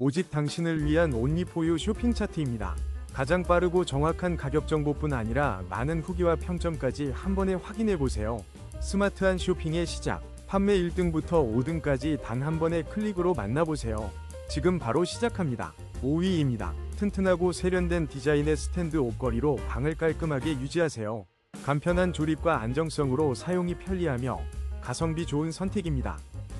오직 당신을 위한 온리포유 쇼핑 차트입니다. 가장 빠르고 정확한 가격 정보뿐 아니라 많은 후기와 평점까지 한 번에 확인해 보세요. 스마트한 쇼핑의 시작. 판매 1등부터 5등까지 단 한 번의 클릭으로 만나보세요. 지금 바로 시작합니다. 5위입니다. 튼튼하고 세련된 디자인의 스탠드 옷걸이로 방을 깔끔하게 유지하세요. 간편한 조립과 안정성으로 사용이 편리하며 가성비 좋은 선택입니다.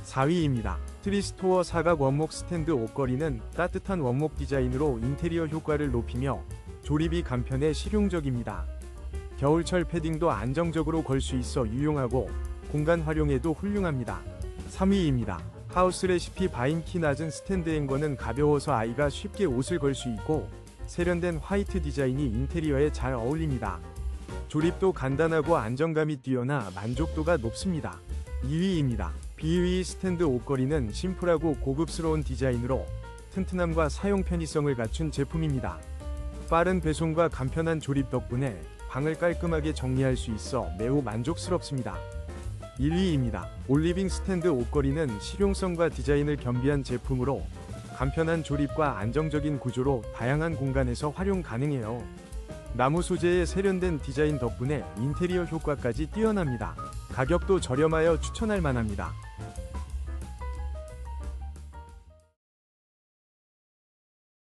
4위입니다. 트리스토어 사각 원목 스탠드 옷걸이는 따뜻한 원목 디자인으로 인테리어 효과를 높이며 조립이 간편해 실용적입니다. 겨울철 패딩도 안정적으로 걸 수 있어 유용하고 공간 활용에도 훌륭합니다. 3위입니다. 하우스 레시피 바인 키 낮은 스탠드 행거는 가벼워서 아이가 쉽게 옷을 걸 수 있고 세련된 화이트 디자인이 인테리어에 잘 어울립니다. 조립도 간단하고 안정감이 뛰어나 만족도가 높습니다. 2위입니다. 비위 스탠드 옷걸이는 심플하고 고급스러운 디자인으로 튼튼함과 사용 편의성을 갖춘 제품입니다. 빠른 배송과 간편한 조립 덕분에 방을 깔끔하게 정리할 수 있어 매우 만족스럽습니다. 1위입니다. 올리빙 스탠드 옷걸이는 실용성과 디자인을 겸비한 제품으로 간편한 조립과 안정적인 구조로 다양한 공간에서 활용 가능해요. 나무 소재의 세련된 디자인 덕분에 인테리어 효과까지 뛰어납니다. 가격도 저렴하여 추천할 만합니다.